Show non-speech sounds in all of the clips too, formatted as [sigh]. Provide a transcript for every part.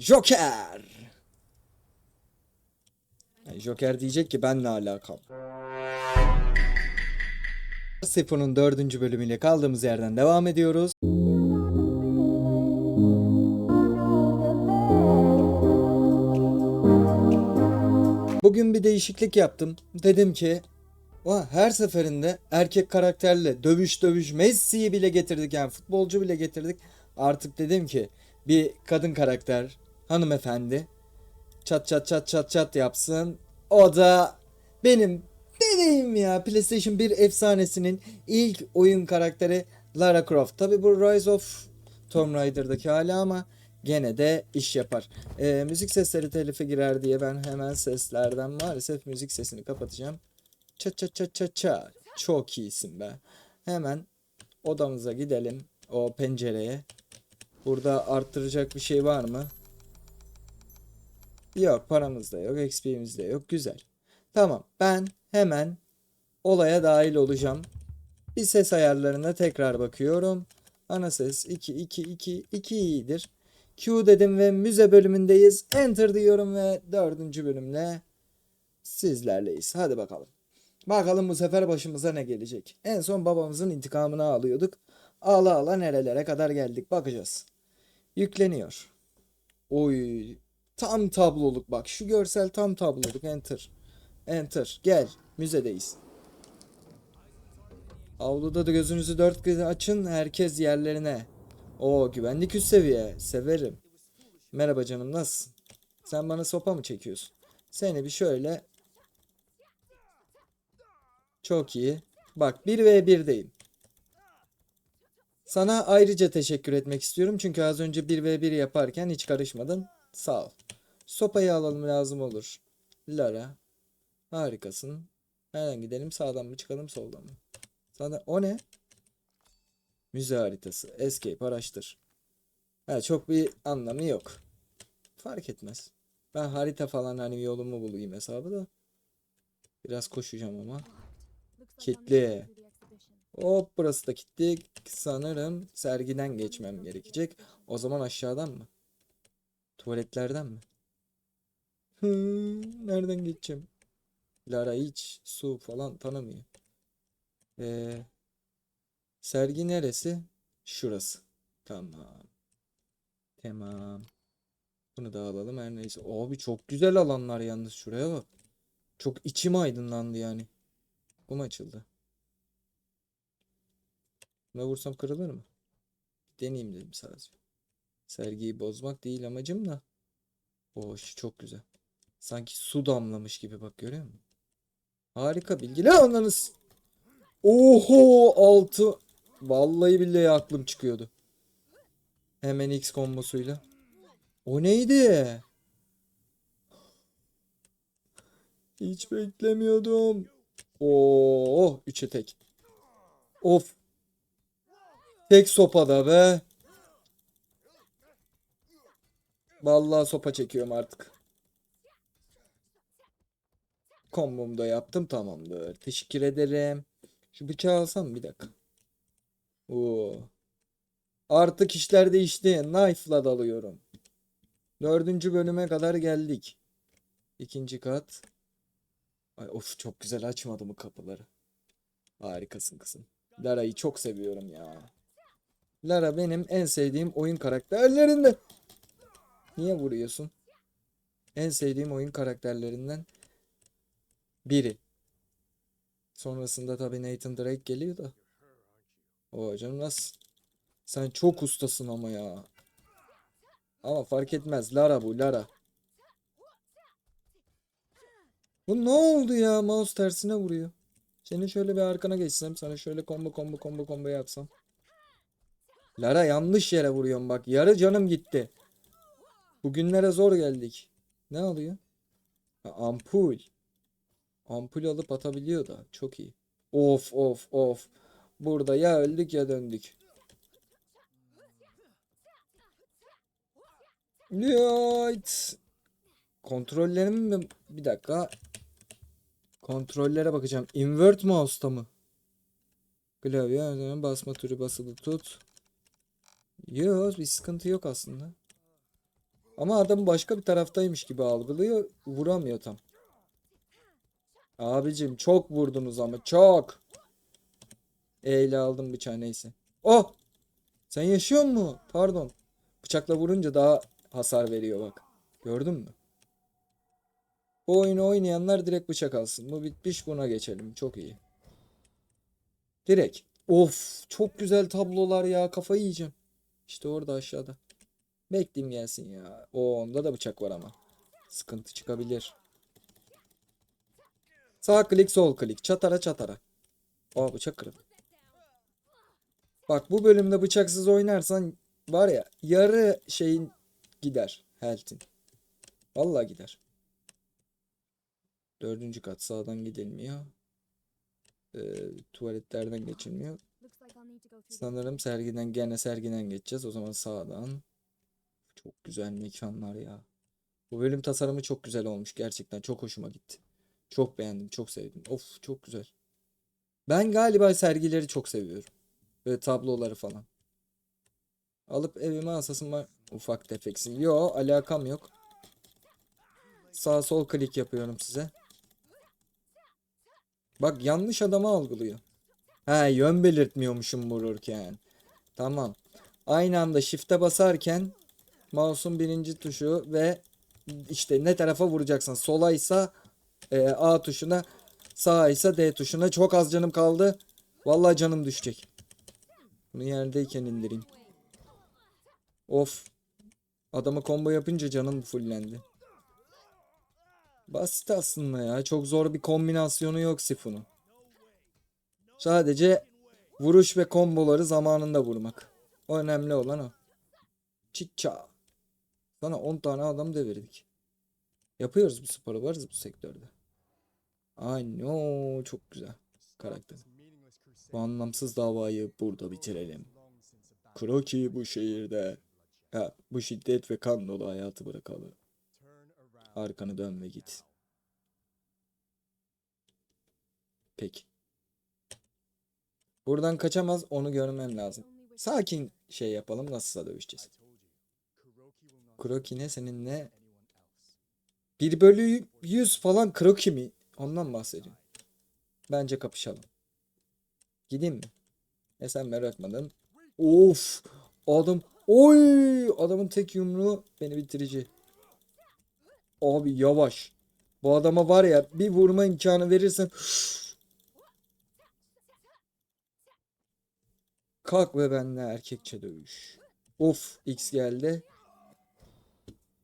Joker. Yani Joker diyecek ki ben ne alakam? Sefo'nun dördüncü bölümüyle kaldığımız yerden devam ediyoruz. Bugün bir değişiklik yaptım. Dedim ki "Ulan her seferinde erkek karakterle dövüş dövüş Messi'yi bile getirdik yani futbolcu bile getirdik. Artık dedim ki bir kadın karakter hanımefendi çat çat çat çat çat yapsın. O da benim bebeğim ya PlayStation 1 efsanesinin ilk oyun karakteri Lara Croft. Tabi bu Rise of Tomb Raider'daki hali ama gene de iş yapar. Ee, müzik sesleri telife girer diye ben hemen seslerden maalesef müzik sesini kapatacağım. Ça ça ça ça ça. Çok iyisin be. Hemen odamıza gidelim. O pencereye. Burada arttıracak bir şey var mı? Yok paramız da yok. XP'miz de yok. Güzel. Tamam. Ben hemen olaya dahil olacağım. Bir ses ayarlarına tekrar bakıyorum. Ana ses 2 2 2 2 iyidir. Q dedim ve müze bölümündeyiz. Enter diyorum ve dördüncü bölümle sizlerleyiz. Hadi bakalım. Bakalım bu sefer başımıza ne gelecek. En son babamızın intikamını alıyorduk. Ağla ağla nerelere kadar geldik bakacağız. Yükleniyor. Oy tam tabloluk bak şu görsel tam tabloluk enter. Enter gel müzedeyiz. Avluda da gözünüzü dört gözü açın herkes yerlerine. O güvenlik üst seviye severim. Merhaba canım nasılsın? Sen bana sopa mı çekiyorsun? Seni bir şöyle çok iyi. Bak 1v1'deyim. Sana ayrıca teşekkür etmek istiyorum çünkü az önce 1v1 yaparken hiç karışmadın. Sağ ol. Sopayı alalım lazım olur. Lara. Harikasın. Nereden gidelim? Sağdan mı çıkalım soldan mı? Sağdan. O ne? Müze haritası. Escape araştır. Ha, çok bir anlamı yok. Fark etmez. Ben harita falan hani yolumu bulayım hesabı da. Biraz koşacağım ama. Kitli. Hop burası da kilitli. Sanırım sergiden geçmem gerekecek. O zaman aşağıdan mı? Tuvaletlerden mi? Nereden geçeceğim? Lara hiç su falan tanımıyor. Ee, sergi neresi? Şurası. Tamam. Tamam. Bunu da alalım her neyse. Abi çok güzel alanlar yalnız şuraya bak. Çok içim aydınlandı yani. Bu mu açıldı? Buna vursam kırılır mı? Deneyeyim dedim sadece. Sergiyi bozmak değil amacım da. O çok güzel. Sanki su damlamış gibi bak görüyor musun? Harika bilgiler anladınız. Oho altı. Vallahi billahi aklım çıkıyordu. Hemen X kombosuyla. O neydi? Hiç beklemiyordum. Oo, üçe tek. Of. Tek sopada be. Vallahi sopa çekiyorum artık. Kombomu da yaptım tamamdır. Teşekkür ederim. Şu bıçağı alsam bir dakika. Oo. Artık işler değişti. Knife'la dalıyorum. Dördüncü bölüme kadar geldik. İkinci kat. Ay of çok güzel açmadı mı kapıları. Harikasın kızım. Lara'yı çok seviyorum ya. Lara benim en sevdiğim oyun karakterlerinde. Niye vuruyorsun? En sevdiğim oyun karakterlerinden biri. Sonrasında tabii Nathan Drake geliyor da. O canım nasıl? Sen çok ustasın ama ya. Ama fark etmez. Lara bu Lara. Bu ne oldu ya? Mouse tersine vuruyor. Seni şöyle bir arkana geçsem. Sana şöyle combo combo combo combo yapsam. Lara yanlış yere vuruyorum bak. Yarı canım gitti. Bugünlere zor geldik. Ne alıyor? Ha, ampul. Ampul alıp atabiliyor da. Çok iyi. Of of of. Burada ya öldük ya döndük. Yayt. Kontrollerim mi? Bir dakika. Kontrollere bakacağım. Invert mouse'ta mı? Klavye basma tuşu basılı tut. Yok bir sıkıntı yok aslında. Ama adam başka bir taraftaymış gibi algılıyor. Vuramıyor tam. Abicim çok vurdunuz ama çok. Eyle aldım bıçağı neyse. Oh! Sen yaşıyor mu? Pardon. Bıçakla vurunca daha hasar veriyor bak. Gördün mü? Bu oyunu oynayanlar direkt bıçak alsın. Bu bitmiş buna geçelim. Çok iyi. Direkt. Of çok güzel tablolar ya. Kafayı yiyeceğim. İşte orada aşağıda. Bekleyeyim gelsin ya. O onda da bıçak var ama. Sıkıntı çıkabilir. Sağ klik sol klik. Çatara çatara. Aa bıçak kırıldı. Bak bu bölümde bıçaksız oynarsan var ya yarı şeyin gider. Health'in. Vallahi gider. Dördüncü kat sağdan gidilmiyor. Ee, tuvaletlerden geçilmiyor. Sanırım sergiden gene sergiden geçeceğiz. O zaman sağdan. Çok güzel mekanlar ya. Bu bölüm tasarımı çok güzel olmuş. Gerçekten çok hoşuma gitti. Çok beğendim. Çok sevdim. Of çok güzel. Ben galiba sergileri çok seviyorum. Böyle tabloları falan. Alıp evime asasım var. Ufak tefeksin. Yo alakam yok. Sağ sol klik yapıyorum size. Bak yanlış adamı algılıyor. Ha yön belirtmiyormuşum vururken. Tamam. Aynı anda shift'e basarken mouse'un birinci tuşu ve işte ne tarafa vuracaksın. Solaysa e, A tuşuna, sağa ise D tuşuna. Çok az canım kaldı. Vallahi canım düşecek. Bunu yerdeyken indireyim. Of. Adama combo yapınca canım fullendi. Basit aslında ya. Çok zor bir kombinasyonu yok Sifun'un. Sadece vuruş ve komboları zamanında vurmak. O önemli olan o. Çikça. Sana 10 tane adam devirdik. Yapıyoruz bu sporu. Varız bu sektörde. Ay no çok güzel karakter. Bu anlamsız davayı burada bitirelim. Kroki bu şehirde. Ha, bu şiddet ve kan dolu hayatı bırakalı. Arkanı dön ve git. Peki. Buradan kaçamaz onu görmem lazım. Sakin şey yapalım nasılsa dövüşeceğiz. Kroki ne seninle 1 bölü 100 falan Kroki mi? Ondan bahsediyorum. Bence kapışalım. Gideyim mi? E sen merakmadın. Of! Adam oy! Adamın tek yumruğu beni bitirici. Abi yavaş. Bu adama var ya bir vurma imkanı verirsen Kalk ve benimle erkekçe dövüş. Of X geldi.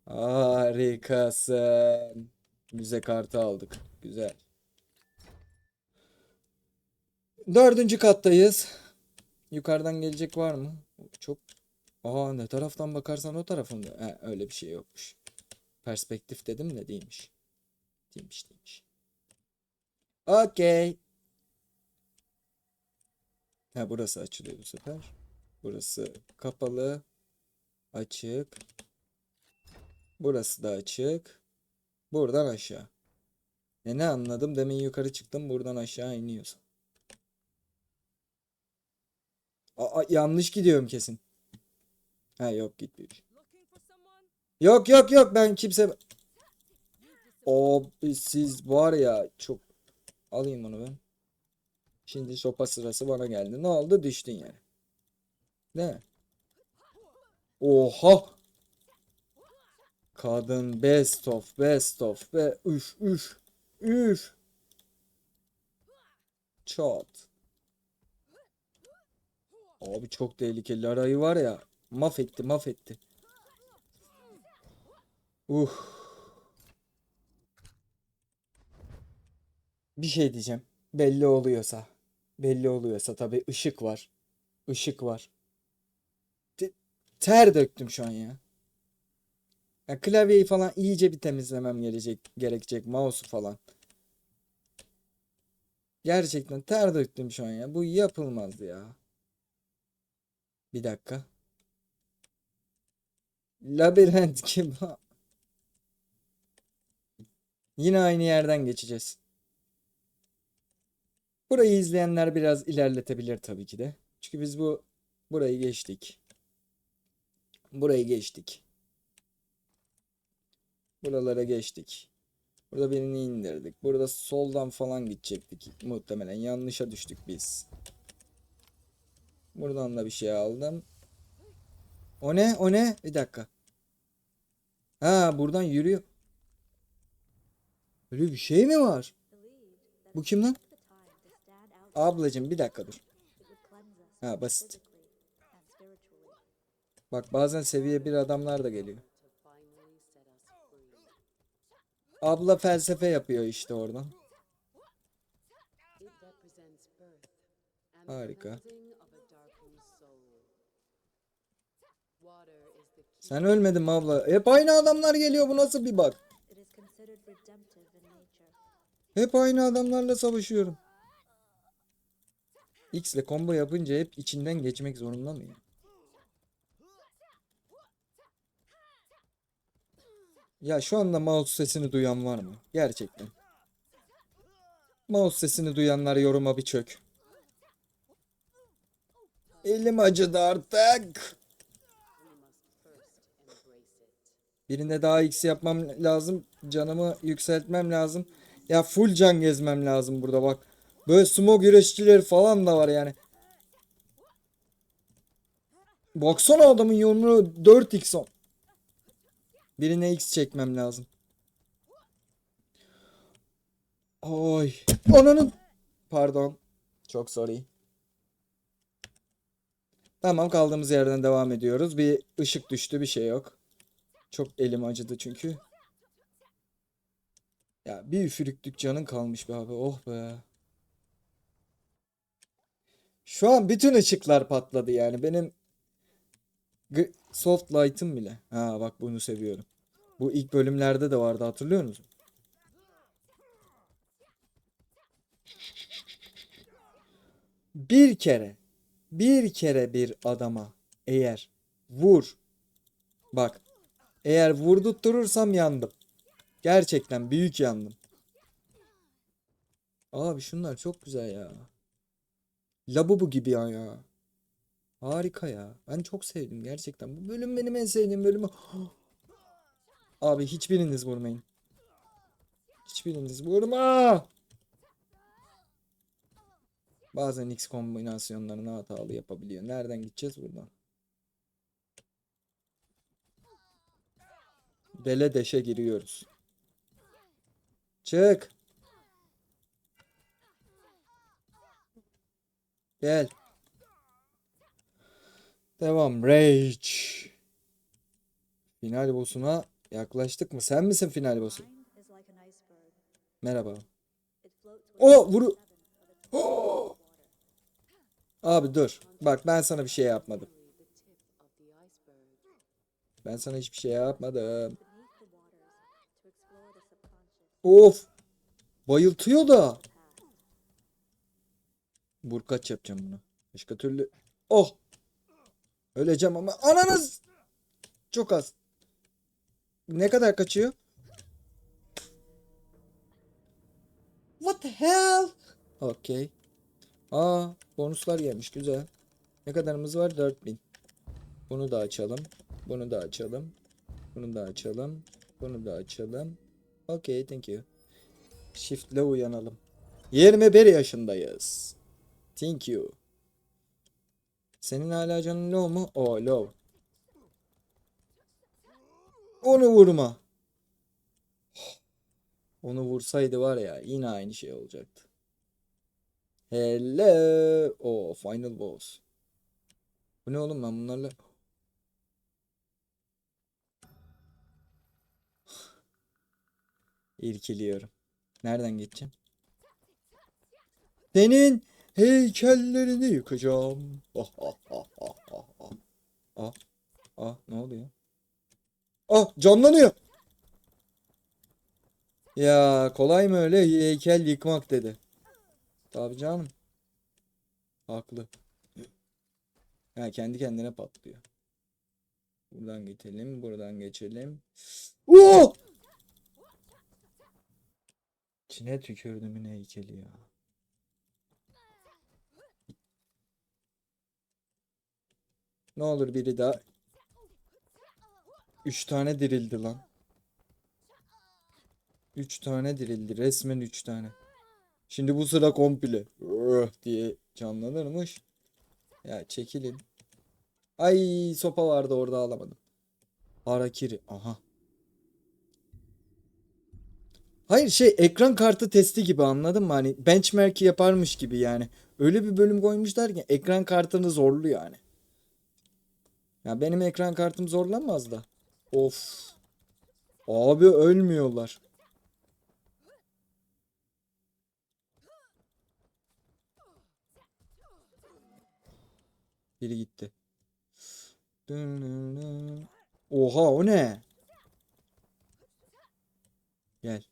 Harikasın. Müze kartı aldık. Güzel. Dördüncü kattayız. Yukarıdan gelecek var mı? Çok. Aa ne taraftan bakarsan o tarafında. He, öyle bir şey yokmuş. Perspektif dedim de değilmiş. Değilmiş değilmiş. Okey. Ha burası açılıyor bu sefer. Burası kapalı. Açık. Burası da açık. Buradan aşağı. E ne anladım? Demin yukarı çıktım buradan aşağı iniyorsun. Aa, yanlış gidiyorum kesin. Ha yok gitmiyor. Yok yok yok ben kimse... O siz var ya çok... Alayım onu ben. Şimdi sopa sırası bana geldi. Ne oldu? Düştün yani. Mi? Oha! Kadın best of best of ve üf üf üf. Çat. Abi çok tehlikeli arayı var ya. Mahvetti mahvetti. Uh. Bir şey diyeceğim. Belli oluyorsa. Belli oluyorsa tabii ışık var. Işık var. Te- ter döktüm şu an ya. Ya klavyeyi falan iyice bir temizlemem gerekecek, gerekecek mouse'u falan. Gerçekten ter döktüm şu an ya. Bu yapılmazdı ya. Bir dakika. Labirent [laughs] gibi. Yine aynı yerden geçeceğiz. Burayı izleyenler biraz ilerletebilir tabii ki de. Çünkü biz bu burayı geçtik. Burayı geçtik. Buralara geçtik. Burada birini indirdik. Burada soldan falan gidecektik. Muhtemelen yanlışa düştük biz. Buradan da bir şey aldım. O ne? O ne? Bir dakika. Ha buradan yürüyor. Öyle bir şey mi var? Bu kim lan? Ablacım bir dakika dur. Ha basit. Bak bazen seviye bir adamlar da geliyor. Abla felsefe yapıyor işte oradan. Harika. Sen ölmedin mi abla? Hep aynı adamlar geliyor bu nasıl bir bak. Hep aynı adamlarla savaşıyorum. X ile combo yapınca hep içinden geçmek zorunda mı ya? Şu anda mouse sesini duyan var mı? Gerçekten. Mouse sesini duyanlar yoruma bir çök. Elim acıdı artık. Birinde daha X yapmam lazım. Canımı yükseltmem lazım. Ya full can gezmem lazım burada bak. Böyle sumo güreşçileri falan da var yani. Baksana adamın yumruğu 4x on. Birine X çekmem lazım. Oy. Ananın. Pardon. Çok sorry. Tamam kaldığımız yerden devam ediyoruz. Bir ışık düştü bir şey yok. Çok elim acıdı çünkü. Ya bir üfürüklük canın kalmış be abi. Oh be. Şu an bütün ışıklar patladı yani. Benim soft light'ım bile. Ha bak bunu seviyorum. Bu ilk bölümlerde de vardı hatırlıyor musun? Bir kere bir kere bir adama eğer vur bak eğer vurdurturursam yandım. Gerçekten büyük yandım. Abi şunlar çok güzel ya. Labubu gibi ya. Harika ya. Ben çok sevdim gerçekten. Bu bölüm benim en sevdiğim bölümü. [gasps] Abi hiçbiriniz vurmayın. Hiçbiriniz vurma. Bazen X kombinasyonlarını hatalı yapabiliyor. Nereden gideceğiz buradan? Dele deşe giriyoruz. Çık. Gel. Devam. Rage. Final boss'una yaklaştık mı? Sen misin final boss'u? Merhaba. O vuru. water. Abi dur. Bak ben sana bir şey yapmadım. Ben sana hiçbir şey yapmadım. Of. Bayıltıyor da. past. Vurkaç yapacağım bunu. Başka türlü. Oh. Öleceğim ama. Ananız. Çok az. Ne kadar kaçıyor? What the hell? Okay. Aa, bonuslar gelmiş. Güzel. Ne kadarımız var? 4000. Bunu da açalım. Bunu da açalım. Bunu da açalım. Bunu da açalım. Okay, thank you. Shift'le uyanalım. 21 yaşındayız. Thank you. Senin hala canın low mu? O low. Onu vurma. Onu vursaydı var ya yine aynı şey olacaktı. Hello. O final boss. Bu ne oğlum ben bunlarla İrkiliyorum. Nereden geçeceğim? Senin heykellerini yıkacağım. Ah ah ah ah ah ah. Ah ah ne oluyor? Ah canlanıyor. Ya kolay mı öyle heykel yıkmak dedi. Tabii canım. Haklı. Ha kendi kendine patlıyor. Buradan geçelim, buradan geçelim. Oo! İçine tükürdümün heykeli ya. Ne olur biri daha. Üç tane dirildi lan. 3 tane dirildi. Resmen 3 tane. Şimdi bu sıra komple. Öh diye canlanırmış. Ya çekilin. Ay sopa vardı orada alamadım. Harakiri. Aha. Hayır şey ekran kartı testi gibi anladın mı? Hani benchmark yaparmış gibi yani. Öyle bir bölüm koymuşlar ki ekran kartını zorlu yani. Ya benim ekran kartım zorlanmaz da. Of. Abi ölmüyorlar. Biri gitti. Oha o ne? Gel.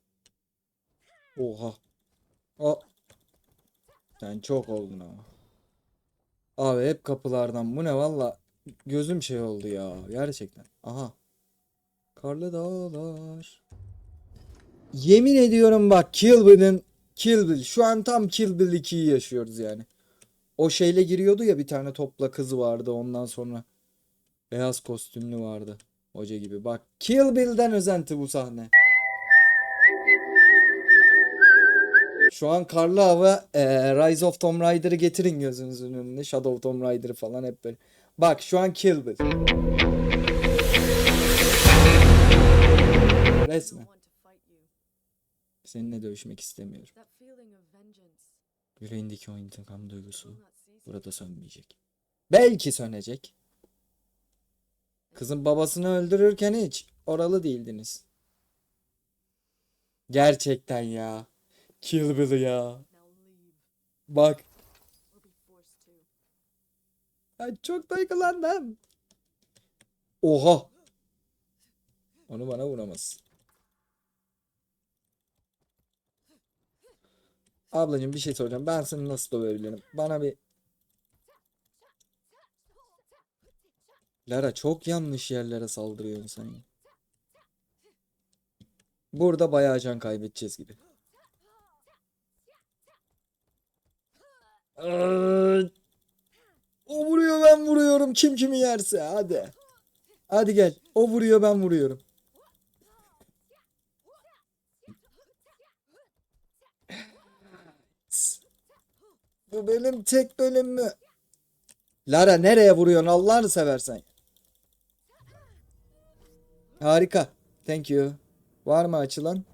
Oha. A Sen çok oldun ama. Abi hep kapılardan. Bu ne valla. Gözüm şey oldu ya. Gerçekten. Aha. Karlı dağlar. Yemin ediyorum bak Kill Bill'in Kill Bill. Şu an tam Kill Bill 2'yi yaşıyoruz yani. O şeyle giriyordu ya bir tane topla kızı vardı ondan sonra. Beyaz kostümlü vardı. Hoca gibi. Bak Kill Bill'den özenti bu sahne. Şu an karlı hava eee, Rise of Tomb Raider'ı getirin gözünüzün önüne. Shadow Tomb Raider'ı falan hep böyle. Bak şu an Kill Bill. Resmen. Seninle dövüşmek istemiyorum. Yüreğindeki o intikam duygusu burada sönmeyecek. Belki sönecek. Kızın babasını öldürürken hiç oralı değildiniz. Gerçekten ya. Kill Bill ya. Bak. Ben çok duygulandım. Oha. Onu bana vuramaz. Ablacığım bir şey soracağım. Ben seni nasıl dövebilirim? Bana bir... Lara çok yanlış yerlere saldırıyorsun sen. Burada bayağı can kaybedeceğiz gibi. O vuruyor ben vuruyorum. Kim kimi yerse hadi. Hadi gel. O vuruyor ben vuruyorum. Bu benim tek bölüm mü? Lara nereye vuruyorsun Allah'ını seversen. Harika. Thank you. Var mı açılan?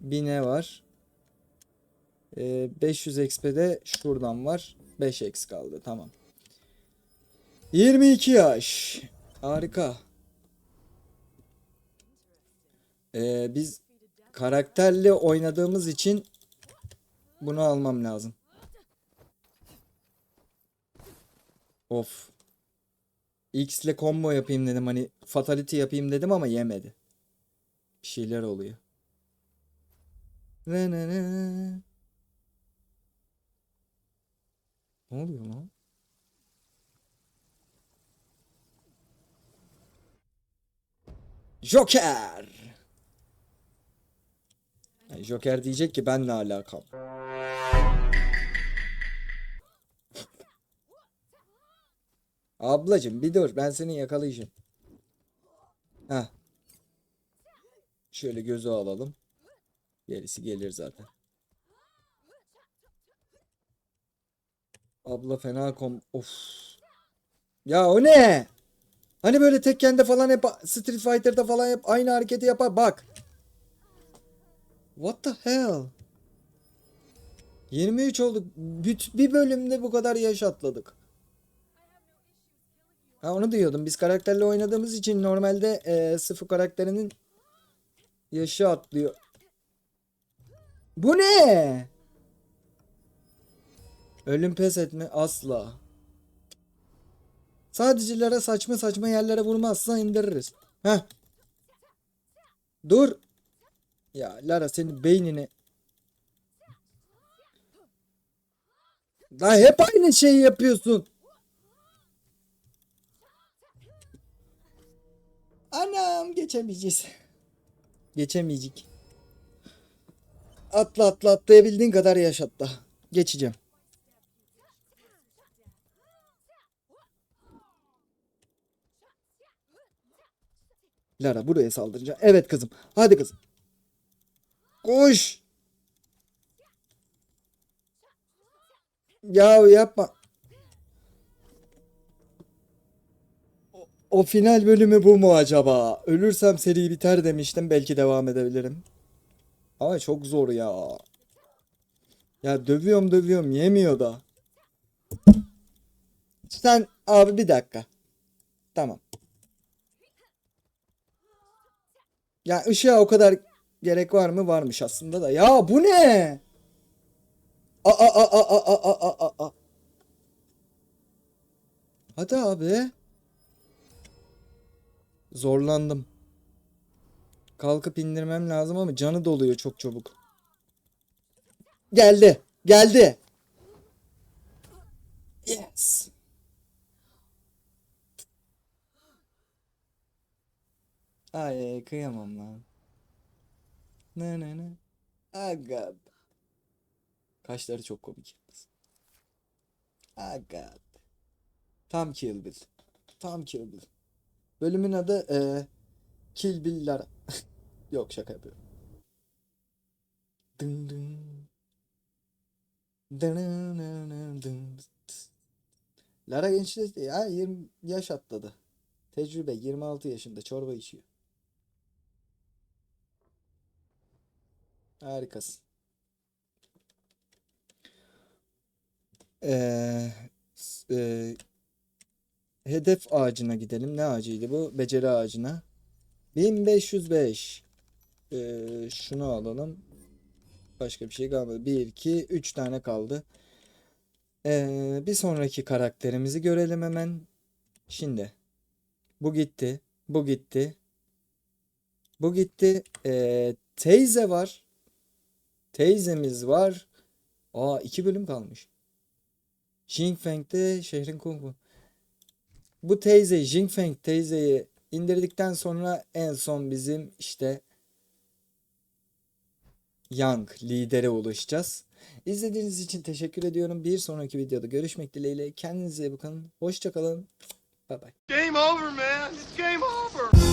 Bine var. Ee, 500 XP'de şuradan var. 5x kaldı. Tamam. 22 yaş. Harika. Ee, biz karakterle oynadığımız için bunu almam lazım. Of. X ile combo yapayım dedim hani fatality yapayım dedim ama yemedi. Bir şeyler oluyor. Ne ne ne. Ne oluyor lan? Joker. Yani Joker diyecek ki ben ne alakam? Ablacım bir dur ben seni yakalayacağım. Heh. Şöyle gözü alalım. Gerisi gelir zaten. Abla fena kom... Of. Ya o ne? Hani böyle Tekken'de falan hep Street Fighter'da falan hep aynı hareketi yapar. Bak. What the hell? 23 olduk. Bir, bölümde bu kadar yaş atladık. Ha onu diyordum. Biz karakterle oynadığımız için normalde e, sıfır karakterinin yaşı atlıyor. Bu ne? Ölüm pes etme asla. Sadece Lara saçma saçma yerlere vurmazsa indiririz. Heh. Dur. Ya Lara senin beynini. Daha hep aynı şeyi yapıyorsun. Anam geçemeyeceğiz. Geçemeyecek. Atla atla atlayabildiğin kadar yaş atla. Geçeceğim. Lara buraya saldıracağım. Evet kızım. Hadi kızım. Koş. Ya yapma. O, o final bölümü bu mu acaba? Ölürsem seri biter demiştim. Belki devam edebilirim. Ama çok zor ya. Ya dövüyorum dövüyorum yemiyor da. Sen abi bir dakika. Tamam. Ya ışığa o kadar gerek var mı? Varmış aslında da. Ya bu ne? Aa aa aa aa aa aa aa aa. Hadi abi. Zorlandım. Kalkıp indirmem lazım ama canı doluyor çok çabuk. Geldi. Geldi. Yes. Ay kıyamam lan. Ne ne ne. Aga. Kaşları çok komik yalnız. Tam Kill Bill. Tam Kill Bill. Bölümün adı eee Kill Bill Lara. [laughs] Yok şaka yapıyorum. Dın dın. Lara gençleşti ya 20 yaş atladı. Tecrübe 26 yaşında çorba içiyor. Harikasın. Ee, e, hedef ağacına gidelim. Ne ağacıydı bu? Beceri ağacına. 1505. Ee, şunu alalım. Başka bir şey kalmadı. 1, 2, 3 tane kaldı. Ee, bir sonraki karakterimizi görelim hemen. Şimdi. Bu gitti. Bu gitti. Bu gitti. Ee, teyze var. Teyzemiz var. Aa iki bölüm kalmış. Jingfeng'de şehrin kung fu. Bu teyze Jingfeng teyzeyi indirdikten sonra en son bizim işte Yang lidere ulaşacağız. İzlediğiniz için teşekkür ediyorum. Bir sonraki videoda görüşmek dileğiyle. Kendinize bakın. Hoşça kalın. Bye bye. Game over, man. It's game over.